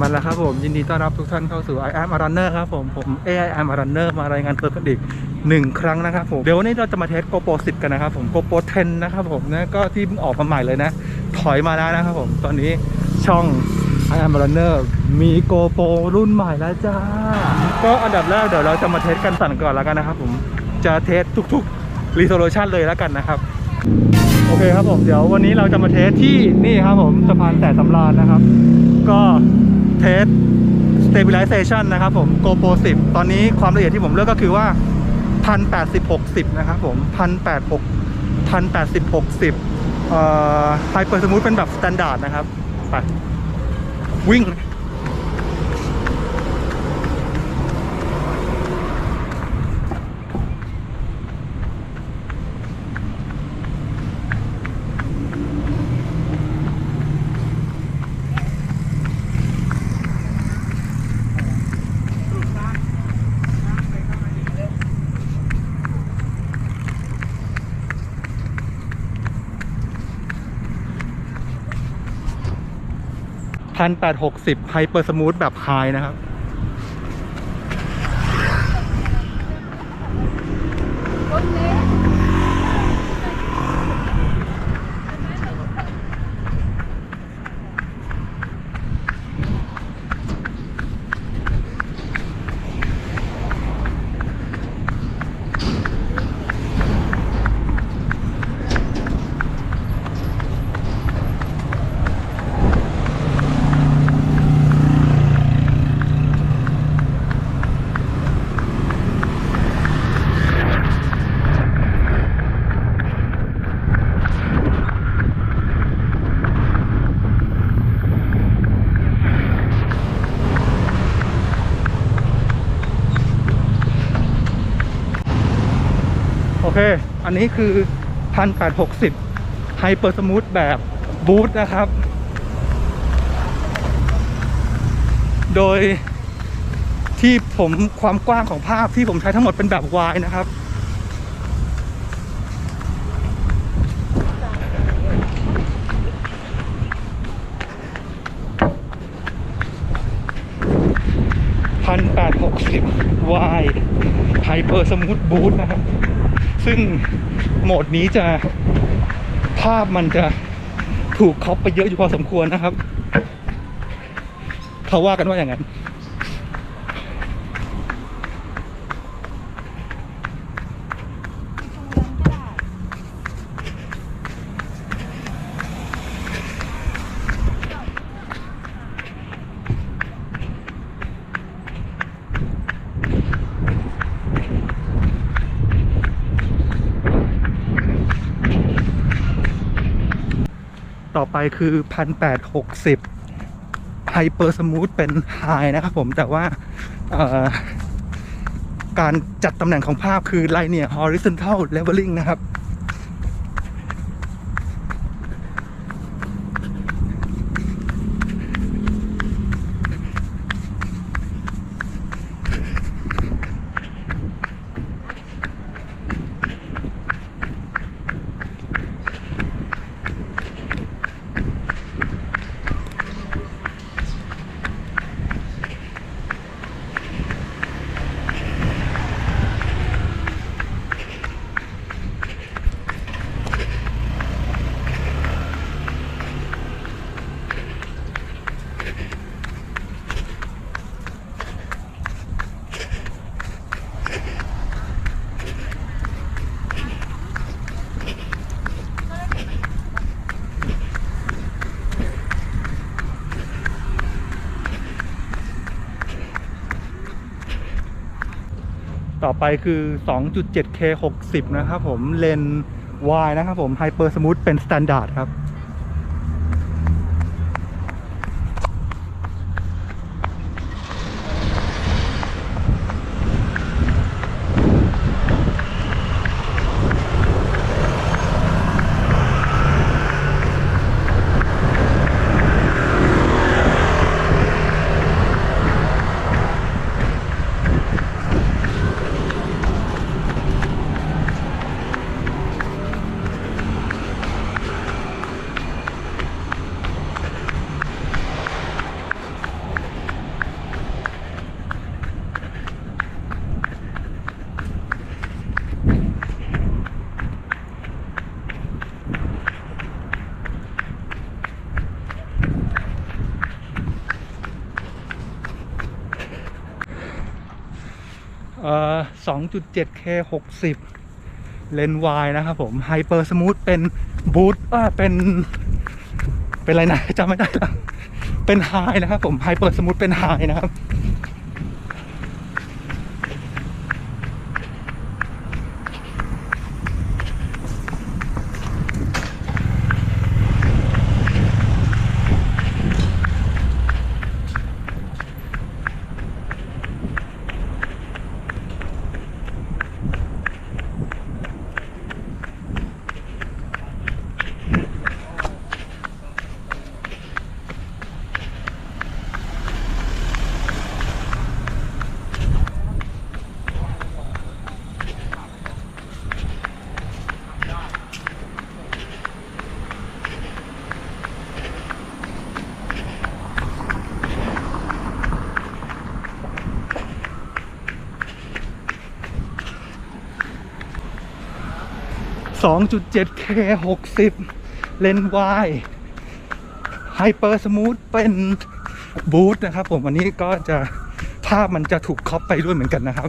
มาแล้วครับผมยินดีต้อนรับทุกท่านเข้าสู่ I am a runner ครับผม ผม AI am a runner มารายงานตัวกันอีกหนึ่งครั้งนะครับผม เดี๋ยววันนี้เราจะมาเทส GoPro 10 กันนะครับผม GoPro 10 นะครับผมนะก็ที่ออกมาใหม่เลยนะ ถอยมาแล้วนะครับผม ตอนนี้ช่อง I am a runner มี GoPro รุ่นใหม่แล้วจ้า ก็อันดับแรกเดี๋ยวเราจะมาเทสกันสั่นก่อนแล้วกันนะครับผมจะเทสทุกๆ resolution เลยแล้วกันนะครับโอเคครับผมเดี๋ยววันนี้เราจะมาเทสที่นี่ครับผมสะพานแต่สำราญนะครับ ก็ เทส stabilization นะครับผม GoPro 10 ตอนนี้ความละเอียดที่ผมเลือกก็คือว่า 1860นะครับผม1086 1080 60เอ่อ Hyper Smooth เป็นแบบ standard นะครับ ไป วิ่ง 1860 Hyper Smooth แบบ High นะครับ อเคอันนี้คือ 1860 Hyper Smooth แบบบูทนะครับ โดยที่ผมความกว้างของภาพที่ผมใช้ทั้งหมดเป็นแบบวายนะครับพันแปดหกสิบวายไฮเปอร์สมูทบูทนะครับ ซึ่งโหมดนี้จะภาพมันจะถูกคอปไปเยอะอยู่พอสมควรนะครับ เขาว่ากันว่าอย่างนั้น ไปคือพันแปดหกสิบไฮเปอร์สมูทเป็นไฮนะครับผมแต่ว่าการจัดตำแหน่งของภาพคือไลเนีย horizontal leveling นะครับ ต่อไปคือ 2.7K 60 นะครับผมเลนส์ Y นะครับผม Hyper Smooth เป็นมาตรฐานครับ 2.7K 60 เลนส์วายนะครับผมไฮเปอร์สมูทเป็นบูทอ่าเป็นเป็นอะไรนะจำไม่ได้แล้วเป็นไฮนะครับผมไฮเปอร์สมูทเป็นไฮนะครับ 2.7K 60 เลนวายไฮเปอร์สมูทเป็นบูทนะครับผมวันนี้ก็จะภาพมันจะถูกคอปไปด้วยเหมือนกันนะครับ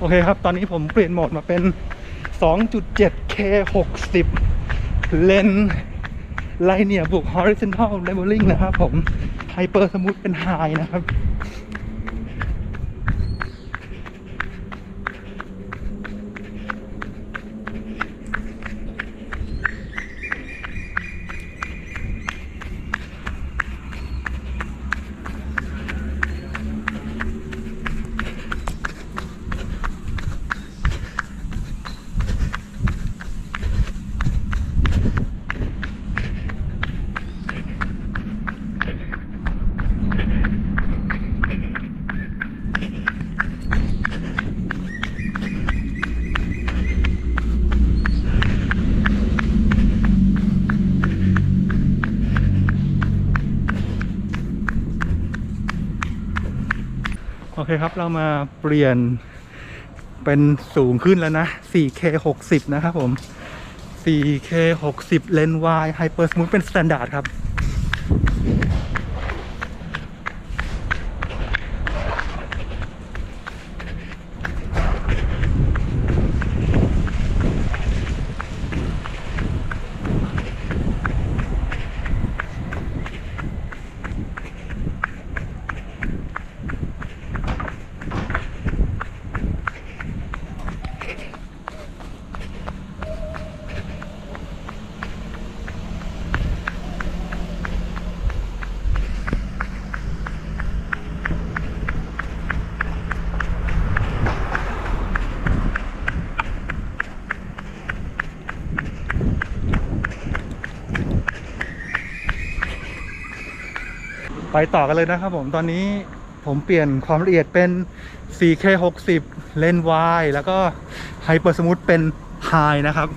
โอเคครับ ตอนนี้ผมเปลี่ยนโหมดมาเป็น 2.7K 60 เลนไลเนียบวก horizontal leveling นะครับผม Hyper Smooth เป็น High นะครับ โอเคครับเรามาเปลี่ยนเป็นสูงขึ้นแล้วนะ 4K 60 นะครับผม 4K 60 เลนส์ wide Hyper Smooth เป็น Standard ครับ ไปต่อกันเลยนะครับผมตอนนี้ผมเปลี่ยนความละเอียดเป็น 4K 60 เลนส์ wide แล้วก็ไฮเปอร์สมูทเป็น High นะครับ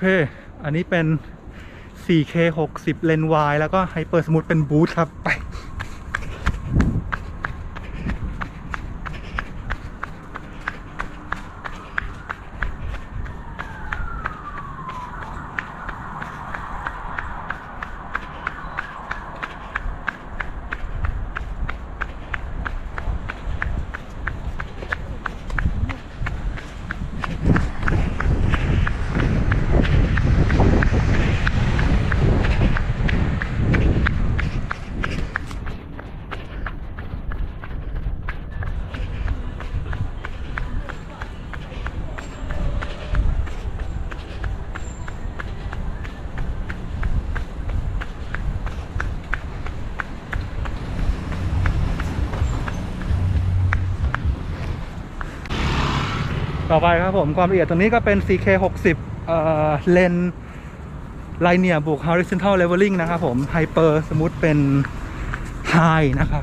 เค อันนี้เป็น 4K 60 เลนส์วายแล้วก็ไฮเปอร์สมูทเป็นบูทครับ ไป ต่อไปครับผมความละเอียดตรงนี้ก็เป็น CK 60เอ่อเลนไลเนียบวก horizontal leveling นะครับผม hyper สมมติเป็น high นะครับ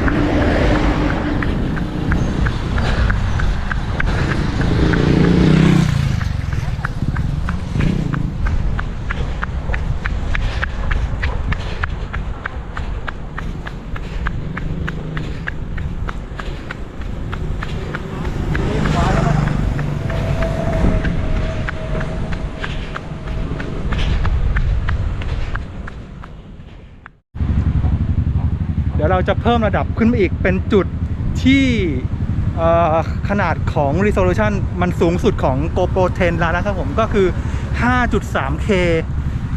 เดี๋ยวเรา จะเพิ่มระดับขึ้นมาอีกเป็นจุดที่ขนาดของ resolution มันสูงสุดของ GoPro 10 แล้วนะครับผมก็คือ 5.3K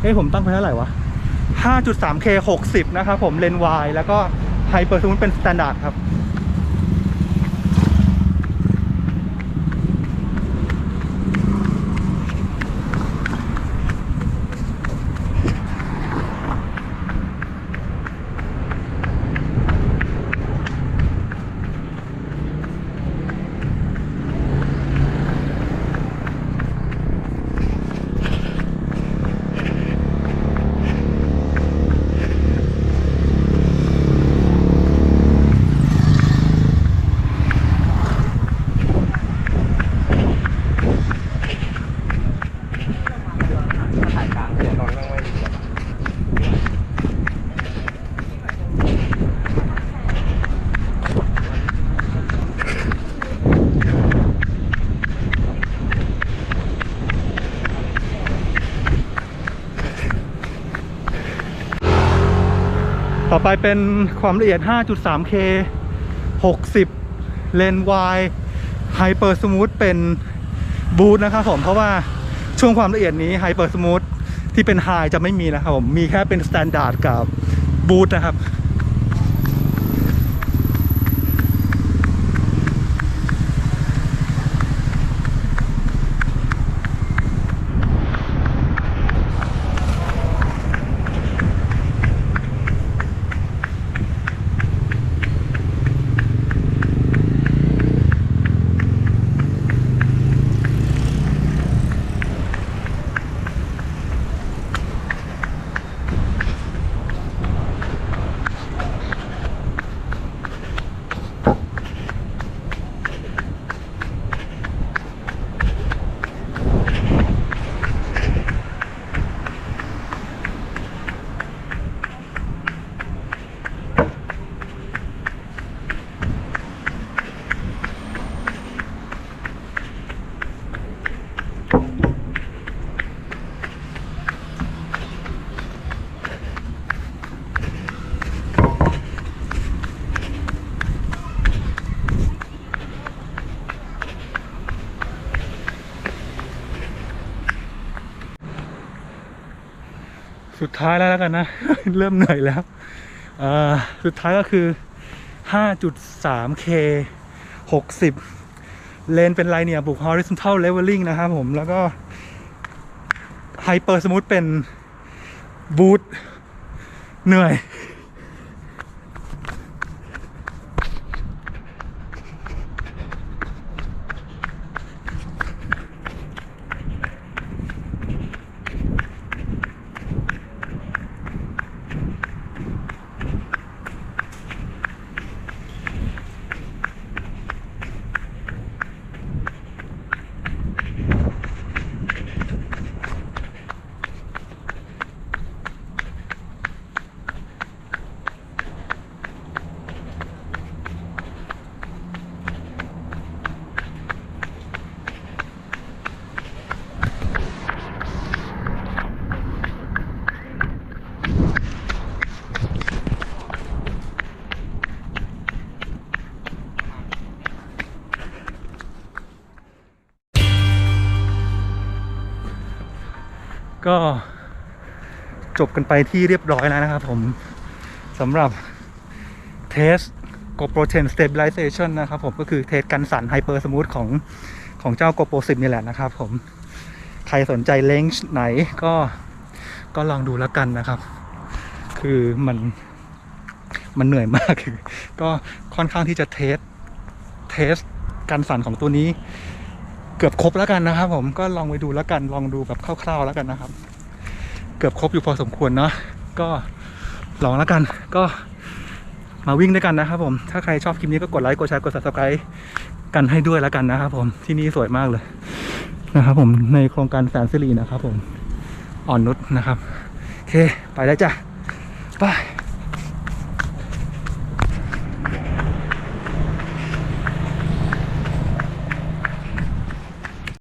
เฮ้ยผมตั้งไปเท่าไหร่วะ 5.3K 60 นะครับผมเลนส์วายแล้วก็ไฮเปอร์ซูมเป็นสแตนดาร์ดครับ ถ่ายกลางเดี๋ยวลองนั่งไว้ดีกว่า ต่อไปเป็นความละเอียด 5.3K 60 เลนส์วายไฮเปอร์สมูทเป็นบูทนะครับผมเพราะว่าช่วงความละเอียดนี้ไฮเปอร์สมูทที่เป็นไฮจะไม่มีนะครับผมมีแค่เป็นสแตนดาร์ดกับบูทนะครับ ท้ายแล้วแล้วกันนะ เริ่มเหนื่อยแล้วสุดท้ายก็คือ 5.3K 60 เลนเป็นไลเนียบุก horizontal leveling นะครับผม แล้วก็ hyper smooth เป็นบูทเหนื่อย ก็จบกันไปที่เรียบร้อยแล้วนะครับผมสำหรับเทส GoPro 10 Stabilization นะครับผมก็คือเทสกันสั่น Hyper Smooth ของของเจ้า GoPro 10 นี่แหละนะครับผม ใครสนใจเลนส์ไหนก็ก็ลองดูแล้วกันนะครับ คือมันมันเหนื่อยมากคือ ก็ค่อนข้างที่จะเทสเทสการสั่นของตัวนี้ เกือบครบแล้วกันนะครับ ผมก็ลองไปดูแล้วกันลองดูแบบคร่าวๆแล้วกันนะครับ เกือบครบอยู่พอสมควรเนาะก็ลองแล้วกันก็มาวิ่งด้วยกันนะครับ ผม ถ้าใครชอบคลิปนี้ก็กดไลค์กดแชร์กด subscribe กันให้ด้วยแล้วกันนะครับ ผมที่นี่สวยมากเลยนะครับผมในโครงการแสนสิรินะครับ ผมอ่อนนุชนะครับโอเคไปแล้วจ้ะบาย